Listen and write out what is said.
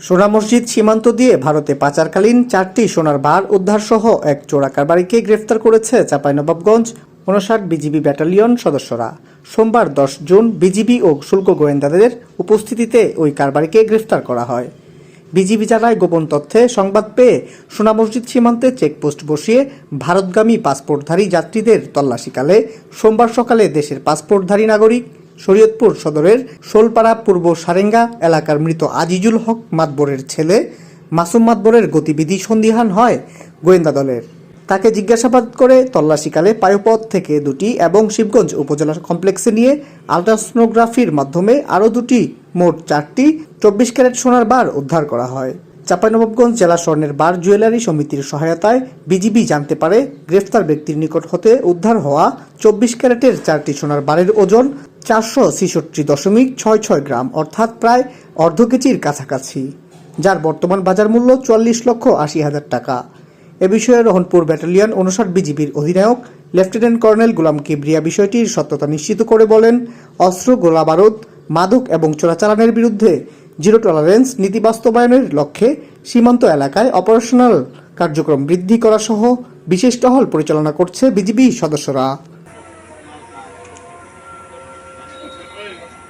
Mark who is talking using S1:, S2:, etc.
S1: সোনা মসজিদ সীমান্ত দিয়ে ভারতে পাচারকালীন চারটি সোনার বার উদ্ধারসহ এক চোরা কারবারিকে গ্রেফতার করেছে চাঁপাইনবাবগঞ্জ উনষাট বিজিবি ব্যাটালিয়ন সদস্যরা। সোমবার দশ জুন বিজিবি ও শুল্ক গোয়েন্দাদের উপস্থিতিতে ওই কারবারিকে গ্রেফতার করা হয়। বিজিবি জানায়, গোপন তথ্যে সংবাদ পেয়ে সোনা মসজিদ সীমান্তে চেকপোস্ট বসিয়ে ভারতগামী পাসপোর্টধারী যাত্রীদের তল্লাশিকালে সোমবার সকালে দেশের পাসপোর্টধারী নাগরিক শরীয়তপুর সদরের শোলপাড়া পূর্ব সারেঙ্গা এলাকার মৃত আজিজুল হক মাতবরের ছেলে মাসুম মাতবরের গতিবিধি সন্দিহান হয় গোয়েন্দা দলের। তাকে জিজ্ঞাসাবাদ করে তল্লাশিকালে পায়ুপথ থেকে দুটি এবং শিবগঞ্জ উপজেলা কমপ্লেক্সে নিয়ে আলট্রাসোনোগ্রাফির মাধ্যমে আরও দুটি, মোট চারটি, চব্বিশ ক্যারেট সোনার বার উদ্ধার করা হয়। চাঁপাইনবাবগঞ্জ জেলা স্বর্ণের বার জুয়েলারি সমিতির সহায়তায় বিজিবি জানতে পারে, গ্রেফতার ব্যক্তির নিকট হতে উদ্ধার হওয়া চব্বিশ ক্যারেটের চারটি সোনার বারের ওজন চারশো ছেষট্টি দশমিক ছয় ছয় গ্রাম, অর্থাৎ প্রায় অর্ধ কেজির কাছাকাছি, যার বর্তমান বাজার মূল্য চুয়াল্লিশ লক্ষ আশি হাজার টাকা। এ বিষয়ে রহনপুর ব্যাটালিয়ন উনষাট বিজিবির অধিনায়ক লেফটেন্যান্ট কর্নেল গোলাম কিবরিয়া বিষয়টির সত্যতা নিশ্চিত করে বলেন, অস্ত্র, গোলাবারুদ, মাদক এবং চোরাচালানের বিরুদ্ধে জিরো টলারেন্স নীতি বাস্তবায়নের লক্ষ্যে সীমান্ত এলাকায় অপারেশনাল কার্যক্রম বৃদ্ধি করা সহ বিশেষ টহল পরিচালনা করছে বিজিবি সদস্যরা। 네, 이거.